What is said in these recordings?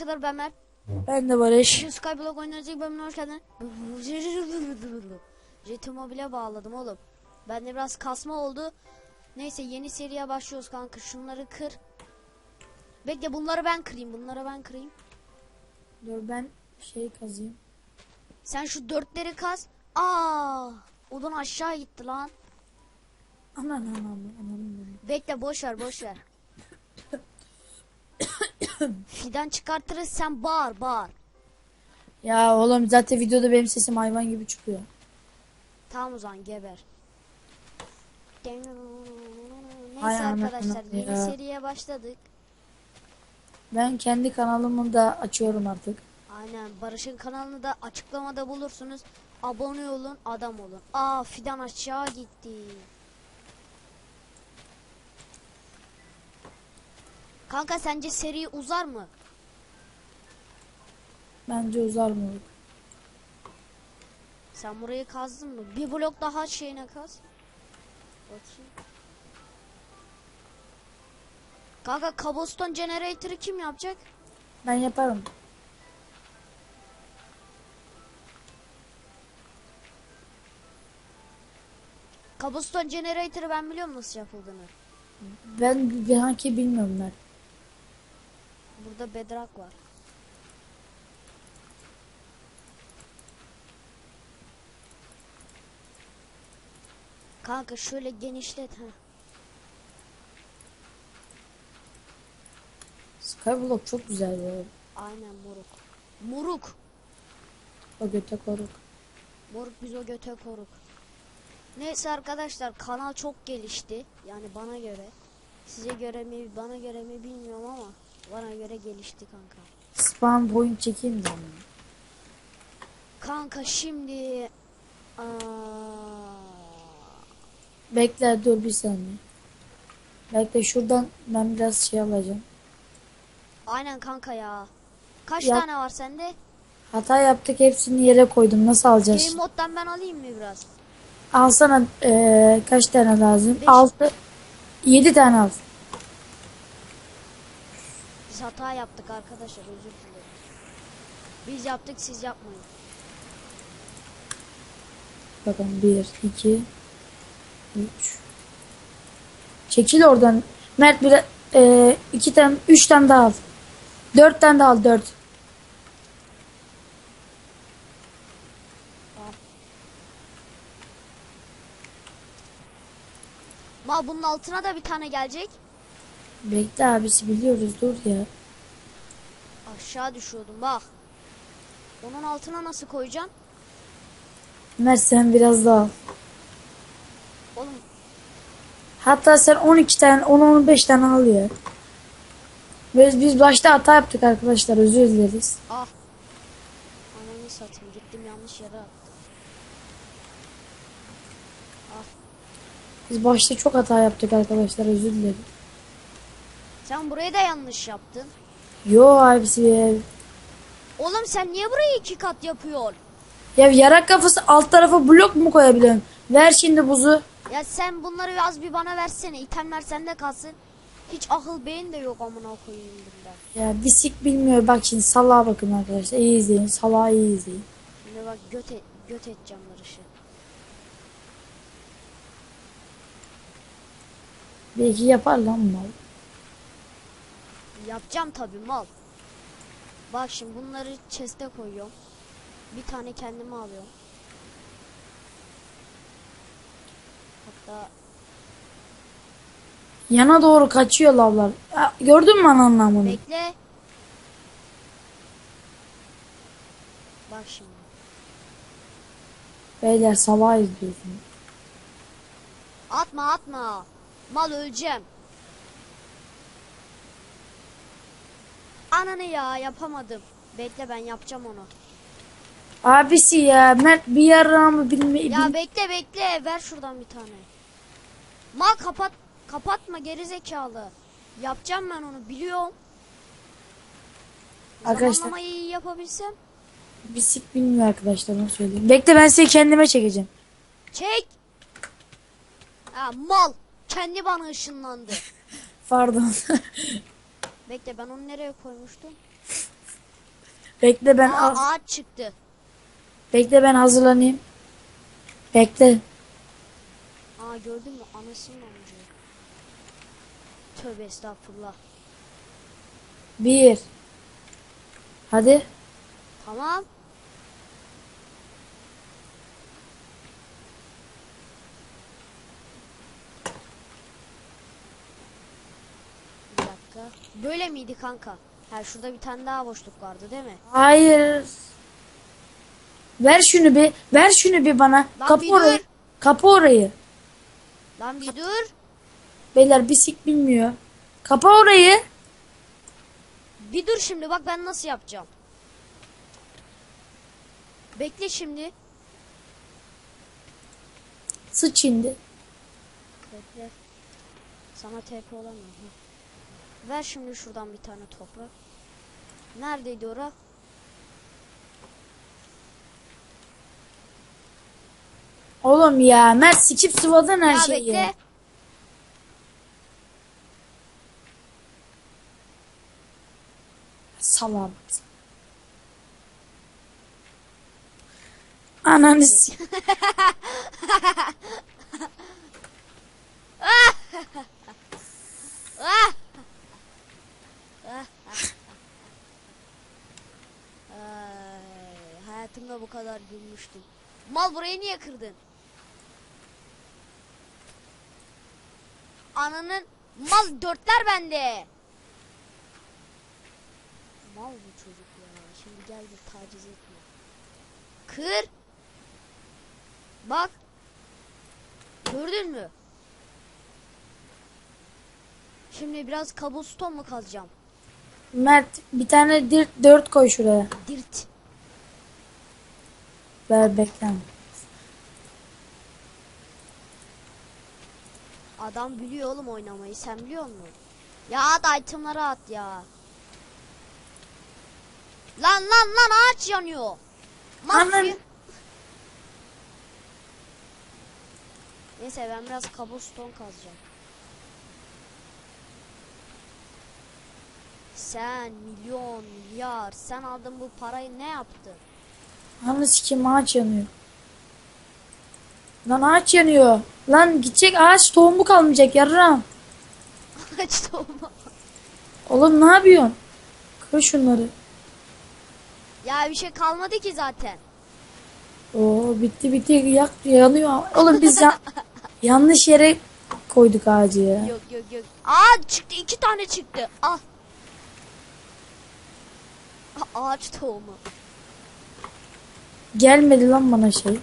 arkadaşlar ben Mert. Ben de Barış. Şu Skyblock oynayacak bölümüne hoş geldin. Jet'i mobile bağladım oğlum. Bende biraz kasma oldu. Neyse yeni seriye başlıyoruz kanka. Şunları kır. Bekle bunları ben kırayım. Bunları ben kırayım. Dur ben şey kazıyım. Sen şu dörtleri kaz. Aa! Odun aşağı gitti lan. Aman aman aman. Bekle boş ver boş ver. Fidan çıkartırız sen bağır bağır. Ya oğlum zaten videoda benim sesim hayvan gibi çıkıyor. Tamam o zaman geber. Neyse Hay arkadaşlar yeni ya. seriye başladık. Ben kendi kanalımı da açıyorum artık. Aynen Barış'ın kanalını da açıklamada bulursunuz. Abone olun adam olun. Aa Fidan aşağı gitti. Kanka sence seri uzar mı? Bence uzar mı? Sen burayı kazdın mı? Bir blok daha şeyine kaz. Bakayım. Kanka cobblestone generator'ı kim yapacak? Ben yaparım. Cobblestone generator'ı ben biliyorum nasıl yapıldığını. Ben hangi bilmiyorum ben. Burada bedrock var. Kanka şöyle genişlet ha. Skyblock çok güzel ya. Aynen moruk. Moruk. O göte koruk. Moruk biz o göte koruk. Neyse arkadaşlar kanal çok gelişti. Yani bana göre. Size göre mi bana göre mi bilmiyorum ama bana göre gelişti kanka. Spam point çekeyim de. Kanka şimdi Aa, Bekle dur bir saniye. Bekle şuradan ben biraz şey alacağım. aynen kanka ya. Kaç Ya- tane var sende? Hata yaptık hepsini yere koydum. Nasıl alacağız? Game moddan ben alayım mı biraz? Alsana eee, kaç tane lazım? Beş. 6 7 tane al. Biz hata yaptık arkadaşlar özür dilerim. Biz yaptık siz yapmayın. Bakın 1 2 3 Çekil oradan. Mert bir eee, iki tane 3 tane daha al. 4 tane daha al 4. Ma bunun altına da bir tane gelecek. Bekle abisi biliyoruz dur ya. Aşağı düşüyordum bak. Onun altına nasıl koyacaksın? Mert sen biraz daha al. Oğlum Hatta sen 12 tane 10-15 tane al ya. Biz, biz başta hata yaptık arkadaşlar özür dileriz. ah. Ananı satayım gittim yanlış yere attım. Ah. Biz başta çok hata yaptık arkadaşlar özür dilerim. Sen burayı da yanlış yaptın. Yo abisi. Oğlum sen niye burayı iki kat yapıyorsun? Ya yarak kafası alt tarafa blok mu koyabiliyorsun? Ver şimdi buzu. Ya sen bunları az bir bana versene. İtemler sende kalsın. Hiç akıl beyin de yok amına koyayım bunda. Ya bisik bilmiyor bak şimdi salağa bakın arkadaşlar iyi izleyin salağı iyi izleyin. Şimdi bak göt, et, göt edeceğim Barış'ı. Belki yapar lan mal. Yapacağım tabii mal. Bak şimdi bunları chest'e koyuyorum. Bir tane kendime alıyorum. Hatta Yana doğru kaçıyor lavlar. Gördün mü ananın amını? bekle. Bak şimdi. Beyler salağı izliyorsun. Atma atma. Mal öleceğim. Ananı ya yapamadım. Bekle ben yapacağım onu. Abisi ya Mert bir yarağımı bilme... Ya bekle bekle ver şuradan bir tane. Mal kapat kapatma geri zekalı. Yapacağım ben onu biliyorum. Arkadaşlar- Zamanlamayı iyi yapabilsem. Bisik bilmiyor arkadaşlar onu söyleyeyim. Bekle ben seni kendime çekeceğim. Çek. Ha mal. Kendi bana ışınlandı. Pardon. Bekle ben onu nereye koymuştum? Bekle ben Aa, az- ağaç çıktı. bekle ben hazırlanayım. Bekle. Aa gördün mü? Anasının amcı. Tövbe estağfurullah. Bir. Hadi. Tamam. Dakika. Böyle miydi kanka? Ha şurada bir tane daha boşluk vardı değil mi? Hayır. Ver şunu bir. Ver şunu bir bana. Lan Kapı bir orayı. dur. Kapı orayı. Lan bir dur. Beyler bisik bilmiyor. Kapa orayı. Bir dur şimdi bak ben nasıl yapacağım. Bekle şimdi. Sıç şimdi. Bekle. Sana TP olamam. Ver şimdi şuradan bir tane toprak. Neredeydi ora? Oğlum ya Mert sikip sıvadın her ya şeyi. bekle. Salam. Ananı bu kadar gülmüştüm. Mal burayı niye kırdın? Ananın mal dörtler bende. Mal bu çocuk ya. Şimdi gel bir taciz etme. Kır. Bak. Gördün mü? Şimdi biraz kabuston mu kazacağım? Mert bir tane dirt dört koy şuraya. Dirt. Ver beklen. Adam biliyor oğlum oynamayı. Sen biliyor musun? Ya at itemları at ya. Lan lan lan ağaç yanıyor. Mafya. Neyse ben biraz cobblestone kazacağım. Sen milyon milyar sen aldın bu parayı ne yaptın? Ananı sikeyim ağaç yanıyor. Lan ağaç yanıyor. Lan gidecek ağaç tohumu kalmayacak yarram. Ağaç tohumu. Oğlum ne yapıyorsun? Kır şunları. Ya bir şey kalmadı ki zaten. Oo bitti bitti yak yanıyor. Oğlum biz ya- yanlış yere koyduk ağacı ya. Yok yok yok. Aa çıktı iki tane çıktı. Al. Ağaç tohumu. Gelmedi lan bana şey.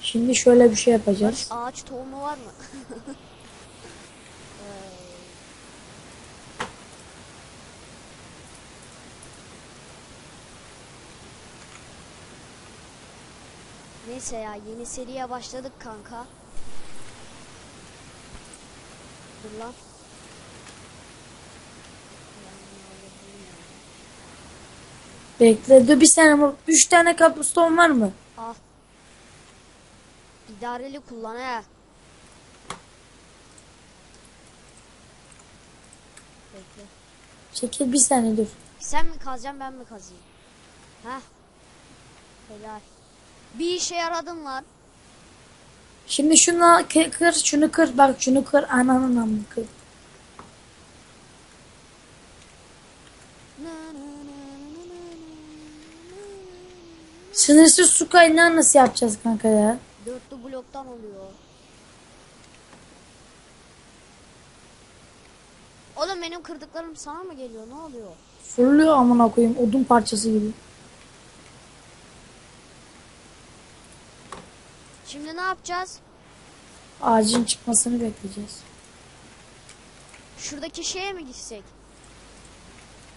Şimdi şöyle bir şey yapacağız. Ağaç tohumu var mı? Neyse ya yeni seriye başladık kanka. Dur lan. Bekle dur bir saniye. Üç tane kapuston var mı? Al. İdareli kullan he. Bekle. Çekil bir saniye dur. Sen mi kazacaksın ben mi kazayım? Heh. Helal. Bir işe yaradın lan. Şimdi şunu kı- kır, şunu kır. Bak şunu kır. Ananın amını kır. Sınırsız su kaynağı nasıl yapacağız kanka ya? Dörtlü bloktan oluyor. Oğlum benim kırdıklarım sana mı geliyor? Ne oluyor? Fırlıyor amına koyayım odun parçası gibi. Şimdi ne yapacağız? Ağacın çıkmasını bekleyeceğiz. Şuradaki şeye mi gitsek?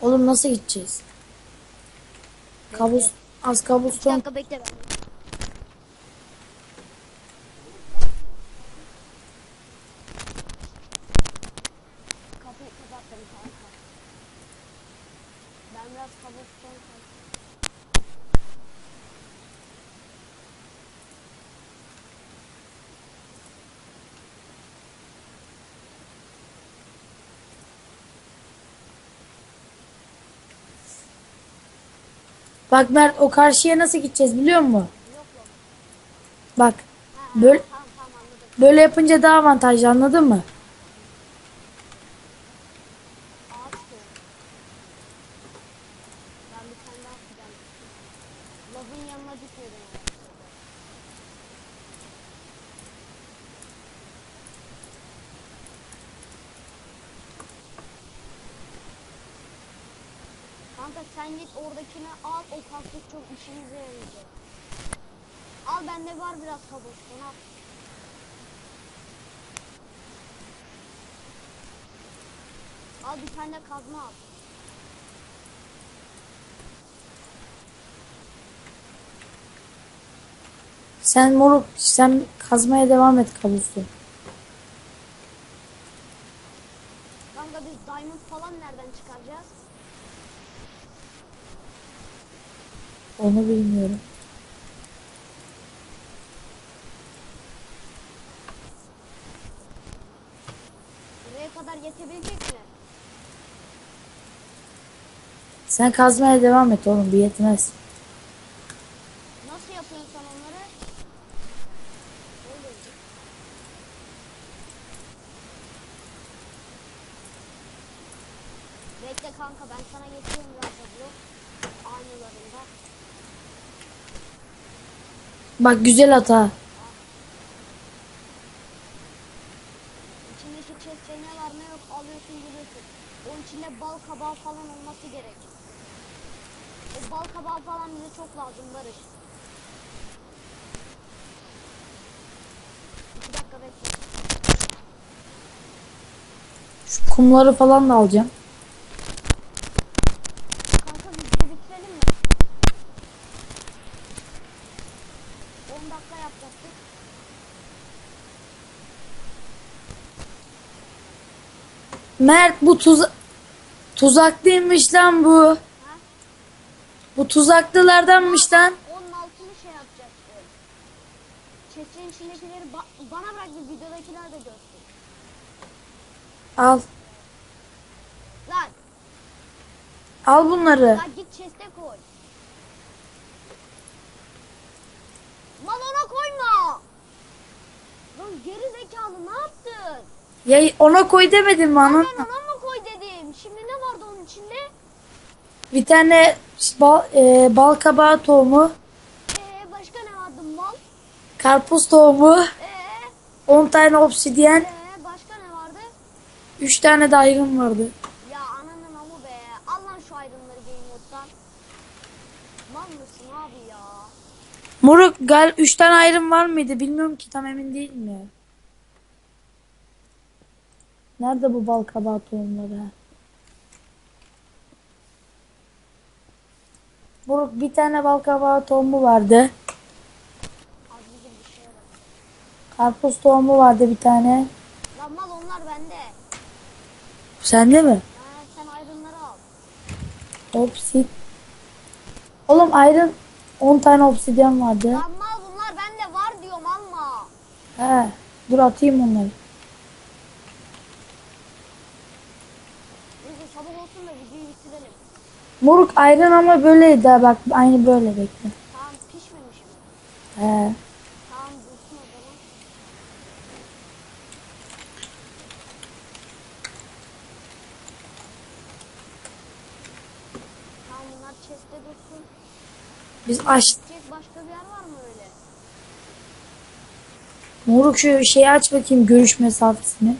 Oğlum nasıl gideceğiz? Kabus, az Bir kabuston. dakika bekle ben. Kapıyı kapattım kanka. Ben biraz kabuston kazdım. Bak Mert o karşıya nasıl gideceğiz biliyor musun? Bak Böyle- böyle yapınca daha avantajlı anladın mı? Ağaç koy. Ben bir tane daha atacağım. Lavın yanına gitmedim ama. Kanka sen git oradakini al o kaktüs çok işimize yarayacak. Al bende var biraz kabuston al. Al bir tane de kazma al. Sen moruk sen kazmaya devam et kabusu. Kanka biz diamond falan nereden Onu bilmiyorum. Buraya kadar yetebilecek mi? Sen kazmaya devam et oğlum bir yetmez. Nasıl yapıyorsun sen onları? Öyle. Bekle kanka ben sana getiriyorum biraz da blok. Aynılarında. Bak güzel hata. İçindeki chest'e ne var ne yok alıyorsun geliyorsun. Onun içinde bal kabağı falan olması gerek. O bal kabağı falan bize çok lazım Barış. İki dakika bekle. Şu kumları falan da alacağım. Kanka videoyu bitirelim mi? 10 dakika yapacaktık. Mert bu tuz tuzaklıymış lan bu. Ha? Bu tuzaklılardanmış lan. Onun altını şey yapacaktı. Çetin içindekileri ba- bana bırak bir videodakiler de görsün. Al. Lan, Al bunları. lan git chest'e koy. Lan ona koyma. Lan geri zekalı ne yaptın? Ya ona koy demedim mi Ben anam? ona mı koy dedim. Şimdi ne vardı onun içinde? Bir tane bal, e, bal kabağı tohumu, Ee başka ne vardı mal? karpuz tohumu, Ee, 10 tane obsidyen, ee başka ne vardı? 3 tane de ayrım vardı. Ya ananın amı be. Al lan şu aydınları game mode'dan. Mal mısın abi ya? Moruk gal 3 tane ayrım var mıydı bilmiyorum ki tam emin değilim ya. Nerede bu bal kabağı tohumları? Moruk bir tane bal kabağı tohumu vardı. Karpuz tohumu vardı bir tane. Lan mal onlar bende. Sende mi? Ha, sen aydınları al. Obsid. Oğlum ayrım 10 tane obsidyen vardı. Lan mal bunlar bende var diyorum alma. He. Dur atayım onları. Neyse sabah olsun da videoyu bitirelim. Moruk ayrın ama böyleydi ha bak aynı böyle bekle. Tamam pişmemiş mi? He. Tamam dursun o zaman. Tamam bunlar chest'te dursun. Biz aç. Başka bir yer var mı öyle? Moruk şu şeyi aç bakayım görüş mesafesini. Yok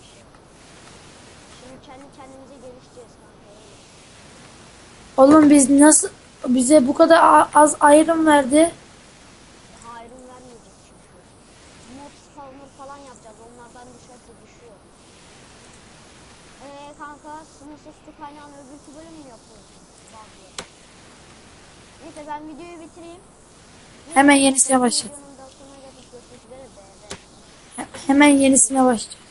bir şey. Şimdi kendi kendimize gelişeceğiz kanka. Oğlum biz nasıl bize bu kadar az ayrım verdi. Daha ayrım vermeyecek çünkü. Mob spawner falan yapacağız. Onlardan düşerse düşüyor. Eee kanka sınırsız su kaynağını öbürkü bölüm mü yapıyorsun? Bazı. Neyse ben videoyu bitireyim. Hemen yenisine be. Hemen yenisine başlayacağız.